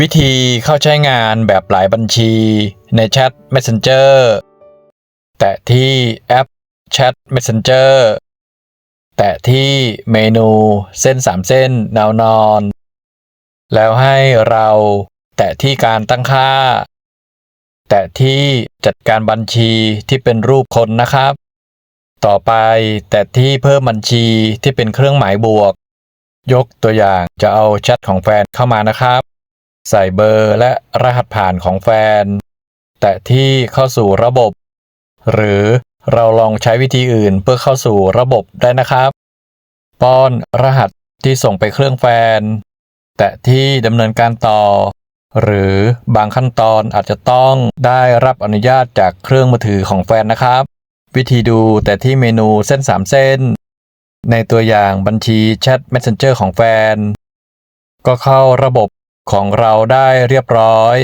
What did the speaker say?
วิธีเข้าใช้งานแบบหลายบัญชีในแชท Messenger แตะที่แอป Chat Messenger แตะที่เมนูเส้น 3 เส้นแนวนอน แล้วให้เราแตะที่การตั้งค่า แตะที่จัดการบัญชีที่เป็นรูปคนนะครับ ต่อไปแตะที่เพิ่มบัญชีที่เป็นเครื่องหมายบวก ยกตัวอย่างจะเอาแชทของแฟนเข้ามานะครับ ใส่เบอร์และรหัสผ่านของแฟน แตะที่เข้าสู่ระบบ หรือเราลองใช้วิธีอื่นเพื่อเข้าสู่ระบบได้นะครับ ป้อนรหัสที่ส่งไปเครื่องแฟน แตะที่ดำเนินการต่อ หรือบางขั้นตอนอาจจะต้องได้รับอนุญาตจากเครื่องมือถือของแฟนนะครับ วิธีดูแต่ที่เมนูเส้น 3 เส้น ในตัวอย่างบัญชีแชท Messenger ของแฟน ก็เข้าระบบ ของเราได้เรียบร้อย